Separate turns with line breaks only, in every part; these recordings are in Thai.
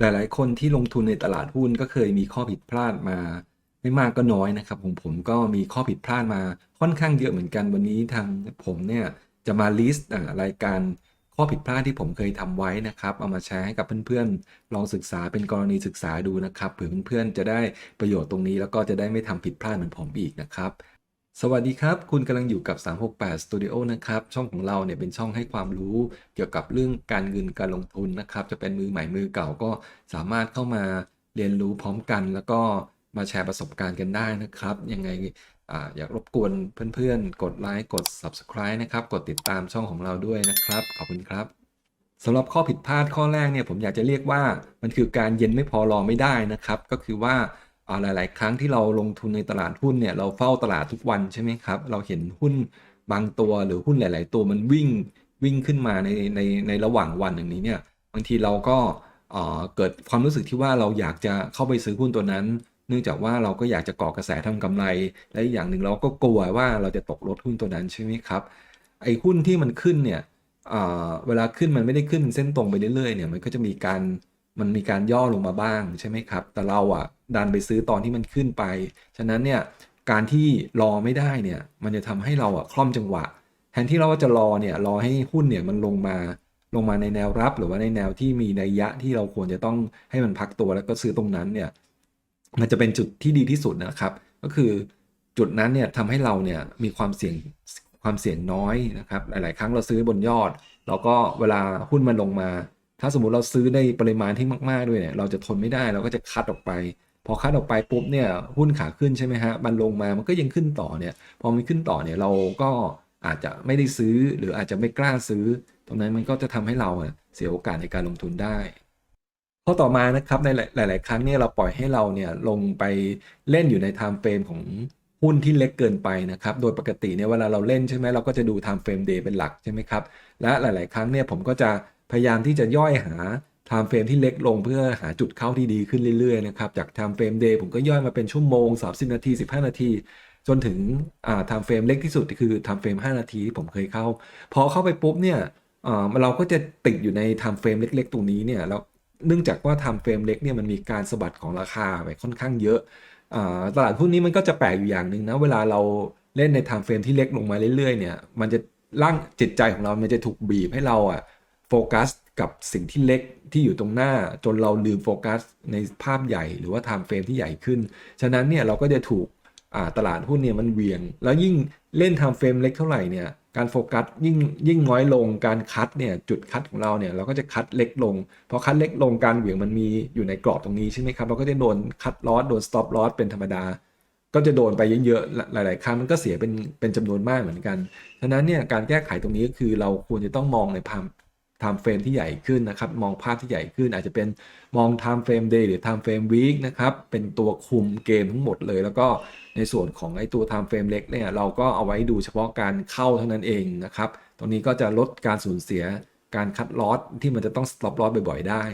หลาย ๆ คนที่ลงทุนในตลาดหุ้นก็เคยมีข้อผิดพลาดมา ไม่มากก็น้อยนะครับของผมก็มีข้อผิดพลาดมาค่อนข้างเยอะเหมือนกันวันนี้ทางผมเนี่ยจะมาลิสต์รายการข้อผิดพลาดที่ผมเคยทำไว้นะครับ เอามาแชร์ให้กับเพื่อนๆ ลองศึกษาเป็นกรณีศึกษาดูนะครับเผื่อเพื่อนๆจะได้ประโยชน์ตรงนี้แล้วก็จะได้ไม่ทำผิดพลาดเหมือนผมอีกนะครับ สวัสดีครับ คุณกำลังอยู่กับ 368 Studio นะครับ ช่องของเราเนี่ยเป็นช่องให้ความรู้เกี่ยวกับเรื่องการเงินการลงทุนนะครับ จะเป็นมือใหม่มือเก่าก็สามารถเข้ามาเรียนรู้พร้อมกัน แล้วก็มาแชร์ประสบการณ์กันได้นะครับ ยังไงออยากรบกวนเพื่อนๆ กดไลค์กด Subscribe นะครับ กดติดตามช่องของเราด้วยนะครับ ขอบคุณครับสำหรับข้อผิดพลาดข้อแรกเนี่ยผมอยากจะเรียกว่ามันคือการเย็นไม่พอรอไม่ได้นะครับ ก็คือว่า หลาย ๆ ครั้งที่เราลงทุนในตลาดหุ้นเนี่ยเราเฝ้าตลาดทุกวันใช่ไหมครับ เราเห็นหุ้นบางตัวหรือหุ้นหลาย ๆ ตัวมันวิ่งวิ่งขึ้นมาในในในระหว่างวันอย่างนี้เนี่ยบางทีเราก็เกิดความรู้สึกที่ว่าเราอยากจะเข้าไปซื้อหุ้นตัวนั้น เนื่องจากว่าเราก็อยากจะก่อกระแสทำกำไร และอย่างหนึ่งเราก็กลัวว่าเราจะตกลดหุ้นตัวนั้นใช่ไหมครับไอ้หุ้นที่มันขึ้นเนี่ยเวลาขึ้นมันไม่ได้ขึ้นเส้นตรงไปเรื่อยๆเนี่ยมันก็จะมีการ มันมีการย่อลงมาบ้างใช่ไหมครับ แต่เราอะดันไปซื้อตอนที่มันขึ้นไป ฉะนั้นเนี่ยการที่รอไม่ได้เนี่ยมันจะทำให้เราอะคล่อมจังหวะ แทนที่เราจะรอเนี่ยรอให้หุ้นเนี่ยมันลงมาลงมาในแนวรับ หรือว่าในแนวที่มีนัยยะที่เราควรจะต้องให้มันพักตัวแล้วก็ซื้อตรงนั้นเนี่ยมันจะเป็นจุดที่ดีที่สุดนะครับ ก็คือจุดนั้นเนี่ยทำให้เราเนี่ยมีความเสี่ยงความเสี่ยงน้อยนะครับ หลาย ๆ ครั้งเราซื้อบนยอด แล้วก็เวลาหุ้นมันลงมา ถ้าสมมติเราซื้อในปริมาณที่มากๆด้วยเนี่ยเราจะทนไม่ได้เราก็จะคัดออกไป พอคัดออกไปปุ๊บเนี่ยหุ้นขาขึ้นใช่ไหมฮะมันลงมามันก็ยังขึ้นต่อเนี่ยพอมันขึ้นต่อเนี่ยเราก็อาจจะไม่ได้ซื้อหรืออาจจะไม่กล้าซื้อ ตรงนั้นมันก็จะทำให้เราเสียโอกาสในการลงทุนได้ข้อต่อมานะครับในหลาย ๆ ครั้งเนี่ยเราปล่อยให้เราเนี่ยลงไปเล่นอยู่ในไทม์เฟรมของหุ้นที่เล็กเกินไปนะครับ โดยปกติเนี่ยเวลาเราเล่นใช่ไหมเราก็จะดูไทม์เฟรมเดย์เป็นหลักใช่ไหมครับ และหลาย ๆ ครั้งเนี่ยผมก็จะ พยายามที่จะย่อยหา time frame ที่เล็กลงเพื่อหาจุดเข้าที่ดีขึ้นเรื่อยๆนะครับจาก time frame day ผมก็ย่อยมาเป็นชั่วโมง 30 นาที 15 นาที จนถึงอ่า time frame เล็กที่สุดคือ time frame 5นาทีที่ผมเคยเข้า พอเข้าไปปุ๊บเนี่ยเราก็จะติดอยู่ใน time frame เล็ก ๆ ตรงนี้เนี่ยแล้วเนื่องจากว่า time frame เล็กเนี่ยมันมีการสะบัดของราคาไปค่อนข้างเยอะตลาดหุ้นนี้มันก็จะแปลกอยู่อย่างหนึ่งนะเวลาเราเล่นใน time frame ที่เล็กลงมาเรื่อยๆเนี่ยมันจะร่างจิตใจของเรา มันจะถูกบีบให้เราอะ โฟกัสกับสิ่งที่เล็กที่อยู่ตรงหน้า จนเราลืมโฟกัสในภาพใหญ่หรือว่าไทม์เฟรมที่ใหญ่ขึ้น ฉะนั้นเนี่ยเราก็จะถูกตลาดหุ้นเนี่ยมันเวียง แล้วยิ่งเล่นไทม์เฟรมเล็กเท่าไหร่เนี่ยการโฟกัสยิ่งยิ่งน้อยลงการคัดเนี่ยจุดคัดของเราเนี่ยเราก็จะคัดเล็กลงพอคัดเล็กลงการเหวี่ยงมันมีอยู่ในกรอบตรงนี้ใช่ไหมครับเราก็จะโดนคัดลอสโดนสต็อปลอสเป็นธรรมดา ก็จะโดนไปเยอะๆหลาย ๆ ครั้งมันก็เสียเป็นเป็นจำนวนมากเหมือนกัน ฉะนั้นเนี่ยการแก้ไขตรงนี้ก็คือเราควรจะต้องมองในภาพ ไทม์เฟรมที่ใหญ่ขึ้นนะครับ มองภาพที่ใหญ่ขึ้น อาจจะเป็นมองไทม์เฟรมเดย์หรือไทม์เฟรมวีคนะครับ เป็นตัวคุมเกมทั้งหมดเลย แล้วก็ในส่วนของไอ้ตัวไทม์เฟรมเล็กเนี่ยเราก็เอาไว้ดูเฉพาะการเข้าเท่านั้นเองนะครับ ตรงนี้ก็จะลดการสูญเสียการคัดลอสที่มันจะต้องสต็อปลอสบ่อยๆ ได้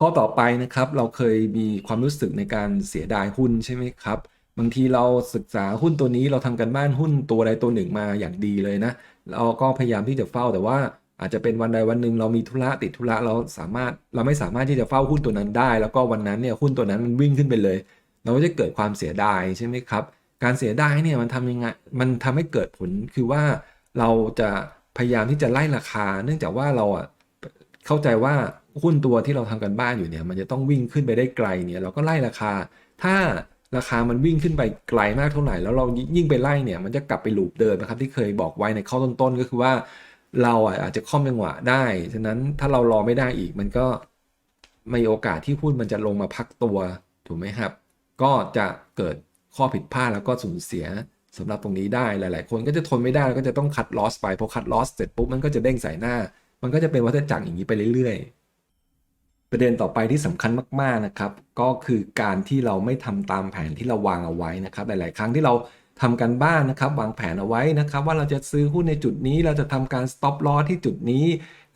ข้อต่อไปนะครับเราเคยมีความรู้สึกในการเสียดายหุ้นใช่ไหมครับบางทีเราศึกษาหุ้นตัวนี้เราทำกันบ้านหุ้นตัวใดตัวหนึ่งมาอย่างดีเลยนะเราก็พยายามที่จะเฝ้าแต่ว่า อาจจะเป็นวันใดวันหนึ่งเรามีธุระติดธุระเราสามารถเราไม่สามารถที่จะเฝ้าหุ้นตัวนั้นได้ แล้วก็วันนั้นเนี่ยหุ้นตัวนั้นมันวิ่งขึ้นไปเลย เราก็จะเกิดความเสียดายใช่ไหมครับ การเสียดายเนี่ยมันทำยังไงมันทำให้เกิดผลคือว่าเราจะพยายามที่จะไล่ราคา เนื่องจากว่าเราอะเข้าใจว่าหุ้นตัวที่เราทำกันบ้านอยู่เนี่ย มันจะต้องวิ่งขึ้นไปได้ไกลเนี่ยเราก็ไล่ราคา ถ้าราคามันวิ่งขึ้นไปไกลมากเท่าไหร่แล้วเรายิ่งไปไล่เนี่ยมันจะกลับไปลูปเดิมนะครับที่เคยบอกไว้ในข้อต้นๆก็คือว่า เราอาจจะค่อมจังหวะได้ ฉะนั้นถ้าเรารอไม่ได้อีก มันก็มีโอกาสที่หุ้นมันจะลงมาพักตัวถูกไหมครับ ก็จะเกิดข้อผิดพลาดแล้วก็สูญเสียสำหรับตรงนี้ได้หลาย ๆ คนก็จะทนไม่ได้แล้วก็จะต้องคัดลอสไปพอคัดลอสเสร็จปุ๊บมันก็จะเด้งใส่หน้า มันก็จะเป็นวัฏจักรอย่างนี้ไปเรื่อย ๆ ประเด็นต่อไปที่สำคัญมาก ๆ นะครับ ก็คือการที่เราไม่ทำตามแผนที่เราวางเอาไว้นะครับ หลาย ๆ ครั้งที่เรา ทำกันบ้านนะครับวางแผนเอาไว้นะครับว่าเราจะซื้อหุ้นในจุดนี้ เราจะทำการ stop loss ที่จุดนี้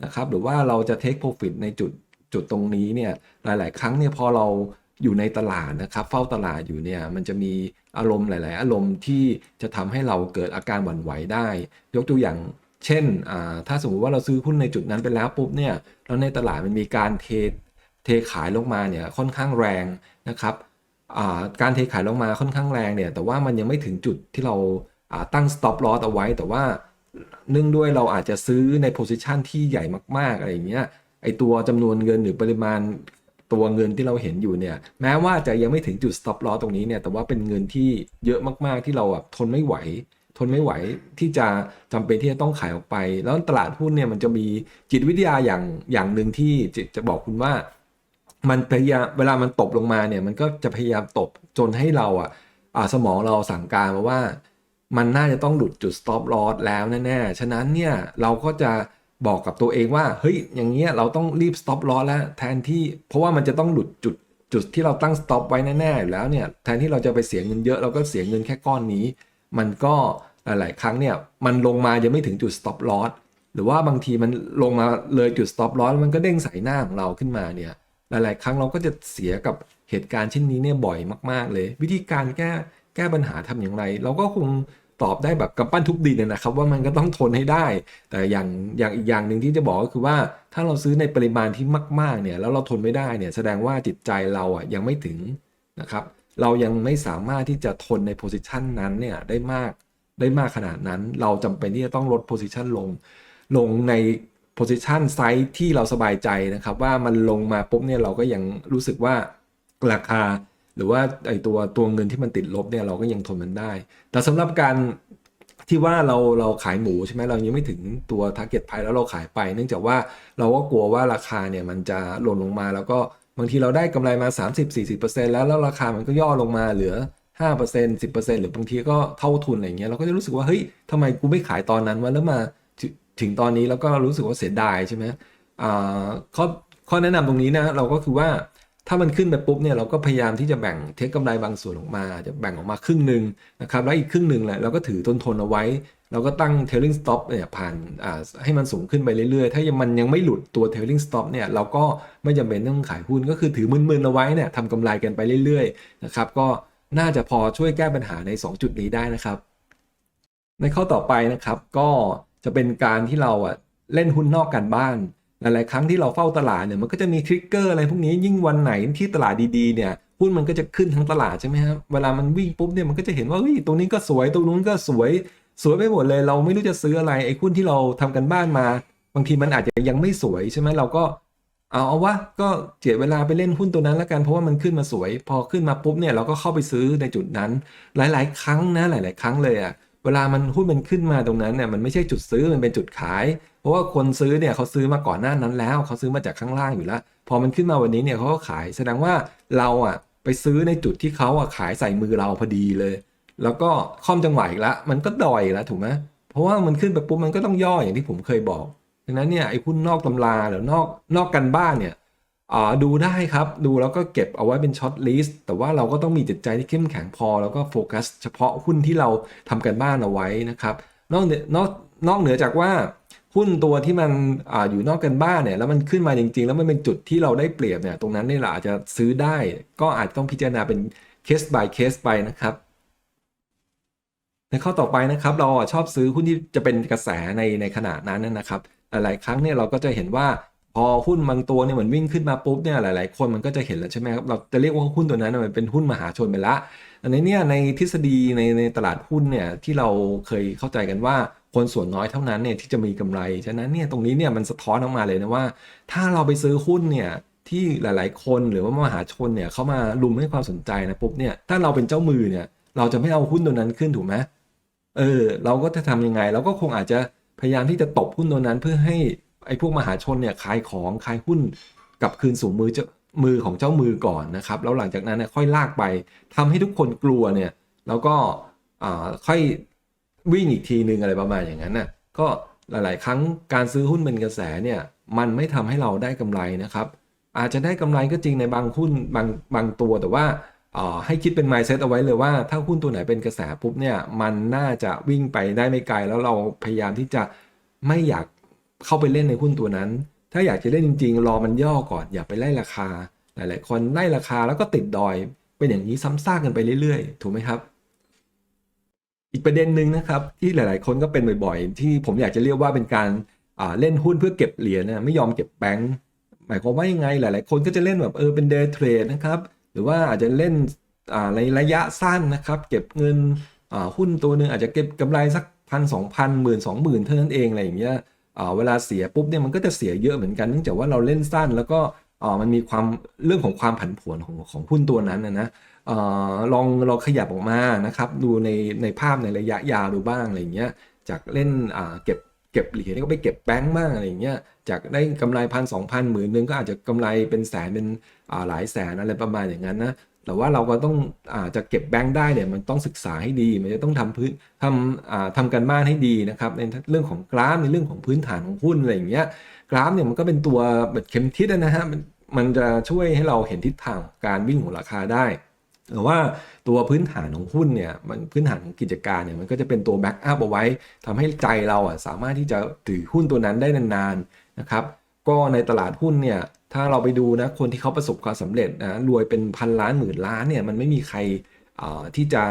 นะครับหรือว่าเราจะ take profit ในจุดจุดตรงนี้เนี่ยหลาย ๆ ครั้งเนี่ยพอเราอยู่ในตลาดนะครับเฝ้าตลาดอยู่เนี่ยมันจะมีอารมณ์หลาย ๆ อารมณ์ที่จะทำให้เราเกิดอาการหวั่นไหวได้ ยกตัวอย่างเช่น ถ้าสมมุติว่าเราซื้อหุ้นในจุดนั้นไปแล้วปุ๊บเนี่ยแล้วในตลาดมันมีการเทเทขายลงมาเนี่ยค่อนข้างแรงนะครับ การเทขายลงมาค่อนข้างแรงเนี่ย แต่ว่ามันยังไม่ถึงจุดที่เราตั้ง stop loss เอาไว้ แต่ว่าเนื่องด้วยเราอาจจะซื้อใน position ที่ใหญ่มาก ๆ อะไรอย่างเงี้ย ไอตัวจำนวนเงินหรือปริมาณตัวเงินที่เราเห็นอยู่เนี่ย แม้ว่าจะยังไม่ถึงจุด stop loss ตรงนี้เนี่ย แต่ว่าเป็นเงินที่เยอะมาก ๆ ที่เราแบบทนไม่ไหว ทนไม่ไหวที่จะจำเป็นที่จะต้องขายออกไป แล้วตลาดหุ้นเนี่ยมันจะมีจิตวิทยาอย่างอย่างหนึ่งที่จะจะบอกคุณว่า มันพยายามเวลามันตบลงมาเนี่ยมันก็จะพยายามตบจนให้เราอะสมองเราสั่งการมาว่า มันน่าจะต้องหลุดจุด stop loss แล้วแน่ๆ ฉะนั้นเนี่ยเราก็จะบอกกับตัวเองว่าเฮ้ยอย่างเงี้ยเราต้องรีบ stop loss แล้วแทนที่เพราะว่ามันจะต้องหลุดจุดจุดที่เราตั้ง stop ไว้แน่ๆอยู่แล้วเนี่ยแทนที่เราจะไปเสียเงินเยอะเราก็เสียเงินแค่ก้อนนี้ มันก็หลายๆครั้งเนี่ยมันลงมายังไม่ถึงจุด stop loss หรือว่าบางทีมันลงมาเลยจุด stop loss มันก็เด้งใส่หน้าของเราขึ้นมาเนี่ย หลาย ๆ ครั้งเราก็จะเสียกับเหตุการณ์เช่นนี้เนี่ยบ่อยมากๆ เลย วิธีการแก้แก้ปัญหาทำอย่างไร เราก็คงตอบได้แบบกำปั้นทุบดินนะครับ ว่ามันก็ต้องทนให้ได้ แต่อย่างอย่างอีกอย่างหนึ่งที่จะบอกก็คือว่าถ้าเราซื้อในปริมาณที่มากๆเนี่ยแล้วเราทนไม่ได้เนี่ยแสดงว่าจิตใจเราอะยังไม่ถึงนะครับเรายังไม่สามารถที่จะทนในโพ i ิชันนั้นเนี่ยได้มากได้มากขนาดนั้น เราจำเป็นที่จะต้องลดโพ i ิชันลง ลงใน position ไซส์ที่เราสบายใจนะครับว่ามันลงมาปุ๊บเนี่ยเราก็ยังรู้สึกว่าราคา หรือว่าไอตัวตัวเงินที่มันติดลบเนี่ยเราก็ยังทนมันได้ แต่สำหรับการที่ว่าเราเราขายหมูใช่ไหมเรายังไม่ถึงตัว target price แล้วเราขายไป เนื่องจากว่าเราก็กลัวว่าราคาเนี่ยมันจะหล่นลงมา แล้วก็บางทีเราได้กำไรมา 30-40%แล้วแล้วราคามันก็ย่อลงมาเหลือ5% 10%หรือบางทีก็เท่าทุนอะไรเงี้ยเราก็จะรู้สึกว่าเฮ้ยทำไมกูไม่ขายตอนนั้นวะแล้วมา ถึงตอนนี้แล้วก็รู้สึกว่าเสียดายใช่ไหมอ่าข้อข้อแนะนำตรงนี้นะเราก็คือว่าถ้ามันขึ้นไปปุ๊บเนี่ยเราก็พยายามที่จะแบ่งเทคกำไรบางส่วนออกมา จะแบ่งออกมาครึ่งหนึ่งนะครับแล้วอีกครึ่งหนึ่งแหละเราก็ถือต้นทนเอาไว้ เราก็ตั้ง trailing stop เนี่ยผ่านให้มันสูงขึ้นไปเรื่อยๆ ถ้ายังมันยังไม่หลุดตัว trailing stop เนี่ยเราก็ไม่จำเป็นต้องขายหุ้นก็คือถือมึนๆเอาไว้เนี่ยทำกำไรกันไปเรื่อยๆนะครับก็น่าจะพอช่วยแก้ปัญหาใน 2 จุดนี้ได้นะครับ ในข้อต่อไปนะครับก็ จะเป็นการที่เราอะเล่นหุ้นนอกกันบ้านหลายๆครั้งที่เราเฝ้าตลาดเนี่ยมันก็จะมีทริกเกอร์อะไรพวกนี้ยิ่งวันไหนที่ตลาดดีๆเนี่ยหุ้นมันก็จะขึ้นทั้งตลาดใช่ไหมครับเวลามันวิ่งปุ๊บเนี่ยมันก็จะเห็นว่าเฮ้ยตรงนี้ก็สวยตรงนู้นก็สวยสวยไปหมดเลย เราไม่รู้จะซื้ออะไรไอ้หุ้นที่เราทำกันบ้านมา บางทีมันอาจจะยังไม่สวยใช่ไหมเราก็เอาเอาวะก็เจียเวลาไปเล่นหุ้นตัวนั้นแล้วกันเพราะว่ามันขึ้นมาสวย พอขึ้นมาปุ๊บเนี่ยเราก็เข้าไปซื้อในจุดนั้น หลาย ๆ ครั้งนะหลาย ๆ ครั้งเลยอะ เวลามันหุ้นมันขึ้นมาตรงนั้นเนี่ยมันไม่ใช่จุดซื้อมันเป็นจุดขาย เพราะว่าคนซื้อเนี่ยเขาซื้อมาก่อนหน้านั้นแล้วเขาซื้อมาจากข้างล่างอยู่แล้ว พอมันขึ้นมาวันนี้เนี่ยเขาก็ขาย แสดงว่าเราอะไปซื้อในจุดที่เขาอะขายใส่มือเราพอดีเลย แล้วก็ค่อมจังหวะอีกแล้วมันก็ดอยแล้วถูกไหมเพราะว่ามันขึ้นไปปุ๊บมันก็ต้องย่ออย่างที่ผมเคยบอกดังนั้นเนี่ยไอ้หุ้นนอกตำราหรือนอกนอกกันบ้านเนี่ย อ่าดูได้ครับ ดูแล้วก็เก็บเอาไว้เป็นช็อตลิสต์แต่ว่าเราก็ต้องมีจิตใจที่เข้มแข็งพอ แล้วก็โฟกัสเฉพาะหุ้นที่เราทำกันบ้านเอาไว้นะครับ นอกเหนือกนอกเหนือจากว่าหุ้นตัวที่มันออยู่นอกกันบ้านเนี่ยแล้วมันขึ้นมาจริง ๆ แล้วมันเป็นจุดที่เราได้เปรียบเนี่ยตรงนั้นเนี่ยเราอาจจะซื้อได้ ก็อาจต้องพิจารณาเป็นเคส by เคสไปนะครับ ในข้อต่อไปนะครับ เราชอบซื้อหุ้นที่จะเป็นกระแสในในขณะนั้นนะครับหลายๆครั้งเนี่ยเราก็จะเห็นว่า พอหุ้นบางตัวเนี่ยเหมันวิ่งขึ้นมาปุ๊บเนี่ยหลาย ๆ คนมันก็จะเห็นแล้วใช่ไหมครับเราจะเรียกว่าหุ้นตัวนั้นมันเป็นหุ้นมหาชนไปละอันนี้เนี่ยในทฤษฎีในในตลาดหุ้นเนี่ยที่เราเคยเข้าใจกันว่าคนส่วนน้อยเท่านั้นเนี่ยที่จะมีกำไร ฉะนั้นเนี่ยตรงนี้เนี่ยมันสะท้อนออกมาเลยนะว่า ถ้าเราไปซื้อหุ้นเนี่ยที่หลาย ๆ คนหรือว่ามหาชนเนี่ยเขามาลุมให้ความสนใจนะปุ๊บเนี่ยถ้าเราเป็นเจ้ามือเนี่ยเราจะไม่เอาหุ้นตัวนั้นขึ้นถูกไหมเออเราก็จะทำยังไง เราก็คงอาจจะพยายามที่จะตบหุ้นตัวนั้นเพื่อให้ ไอ้พวกมหาชนเนี่ยขายของขายหุ้นกลับคืนสู่มือเจ้ามือของเจ้ามือก่อนนะครับ แล้วหลังจากนั้นเนี่ยค่อยลากไปทำให้ทุกคนกลัวเนี่ย แล้วก็อ่าค่อยวิ่งอีกทีนึงอะไรประมาณอย่างนั้นน่ะก็หลาย ๆ ครั้งการซื้อหุ้นเป็นกระแสเนี่ยมันไม่ทำให้เราได้กำไรนะครับ อาจจะได้กำไรก็จริงในบางหุ้นบางบางตัวแต่ว่าอ่าให้คิดเป็น mindset เอาไว้เลยว่า ถ้าหุ้นตัวไหนเป็นกระแสปุ๊บเนี่ยมันน่าจะวิ่งไปได้ไม่ไกล แล้วเราพยายามที่จะไม่อยาก เข้าไปเล่นในหุ้นตัวนั้น ถ้าอยากจะเล่นจริง ๆ รอมันย่อก่อนอย่าไปไล่ราคา หลายๆ คนไล่ราคาแล้วก็ติดดอย เป็นอย่างนี้ซ้ำซากกันไปเรื่อยๆ ถูกไหมครับ อีกประเด็นหนึ่งนะครับ ที่หลาย ๆ คนก็เป็นบ่อยๆ ที่ผมอยากจะเรียกว่าเป็นการเล่นหุ้นเพื่อเก็บเหรียญนะไม่ยอมเก็บแบงค์หมายความว่ายังไงหลาย ๆ คนก็จะเล่นแบบเออเป็นเดย์เทรดนะครับ หรือว่าอาจจะเล่นในระยะสั้นนะครับ เก็บเงินหุ้นตัวหนึ่งอาจจะเก็บกำไรสักพันสองพันหมื่นสองหมื่นเท่านั้นเองอะไรอย่างเงี้ย เวลาเสียปุ๊บเนี่ยมันก็จะเสียเยอะเหมือนกันเนื่องจากว่าเราเล่นสั้น แล้วก็อ่ามันมีความเรื่องของความผันผวนของของหุ้นตัวนั้นนะนะอ่าลองเราขยับออกมานะครับดูในในภาพในระยะยาวดูบ้างอะไรเงี้ยจากเล่นอ่าเก็บเก็บเหรียญก็ไปเก็บแบงก์บ้างอะไรเงี้ยจากได้กำไรพันสองพันหมื่นหนึ่งก็อาจจะกำไรเป็นแสนเป็นอ่าหลายแสนอะไรประมาณอย่างนั้นนะ แต่ว่าเราก็ต้องอาจะเก็บแบงก์ได้เนี่ยมันต้องศึกษาให้ดี มันจะต้องทำพื้นทำทำการบ้านให้ดีนะครับในเรื่องของกราฟในเรื่องของพื้นฐานของหุ้นอะไรอย่างเงี้ยกราฟเนี่ยมันก็เป็นตัวแบบเข็มทิศนะฮะมันมันจะช่วยให้เราเห็นทิศทางของการวิ่งของราคาได้แต่ว่าตัวพื้นฐานของหุ้นเนี่ยมันพื้นฐานของกิจการเนี่ยมันก็จะเป็นตัวแบ็กอัพเอาไว้ทำให้ใจเราอะสามารถที่จะถือหุ้นตัวนั้นได้นานๆนะครับก็ในตลาดหุ้นเนี่ย ถ้าเราไปดูนะคนที่เขาประสบความสำเร็จนะรวยเป็นพันล้านหมื่นล้านเนี่ยมันไม่มีใครที่จะ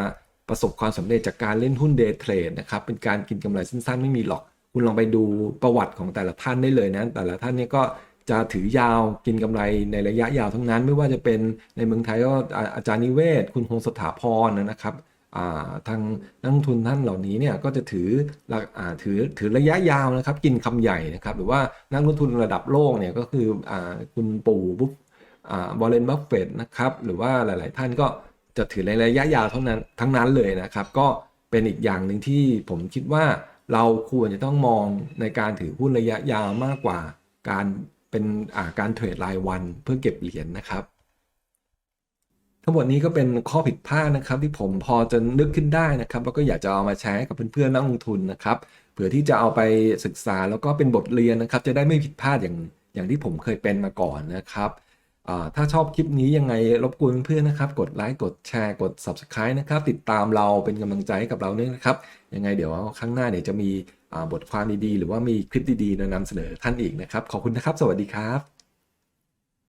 ประสบความสำเร็จจากการเล่นหุ้นเดย์เทรดนะครับเป็นการกินกำไรสั้นๆ ไม่มีหรอก คุณลองไปดูประวัติของแต่ละท่านได้เลยนะแต่ละท่านเนี่ยก็จะถือยาวกินกำไรในระยะยาวทั้งนั้น ไม่ว่าจะเป็นในเมืองไทยก็อาจารย์นิเวศ คุณพงสถาพรนะครับ ทางนักลงทุนท่านเหล่านี้เนี่ยก็จะถือหลักถือถือระยะยาวนะครับ กินคำใหญ่นะครับ หรือว่านักลงทุนระดับโลกเนี่ยก็คืออคุณปู่บุ๊บบอลเลนบัฟเฟตนะครับ หรือว่าหลาย ๆ ท่านก็จะถือในระยะยาวเท่านั้นทั้งนั้นเลยนะครับ ก็เป็นอีกอย่างหนึ่งที่ผมคิดว่าเราควรจะต้องมองในการถือหุ้นระยะยาวมากกว่าการเป็นการเทรดรายวันเพื่อเก็บเหรียญนะครับ ทั้งหมดนี้ก็เป็นข้อผิดพลาดนะครับ ที่ผมพอจะนึกขึ้นได้นะครับ แล้วก็อยากจะเอามาแชร์กับเพื่อนๆนักลงทุนนะครับเผื่อที่จะเอาไปศึกษาแล้วก็เป็นบทเรียนนะครับ จะได้ไม่ผิดพลาดอย่างอย่างที่ผมเคยเป็นมาก่อนนะครับถ้าชอบคลิปนี้ยังไงรบกวนเพื่อนๆนะครับ กดไลค์กดแชร์กด Subscribe นะครับ ติดตามเราเป็นกำลังใจให้กับเราด้วยนะครับ ยังไงเดี๋ยวครั้งหน้าเดี๋ยวจะมีบทความดีๆ หรือว่ามีคลิปดีๆมานำเสนอท่านอีกนะครับ ขอบคุณนะครับ สวัสดีครับ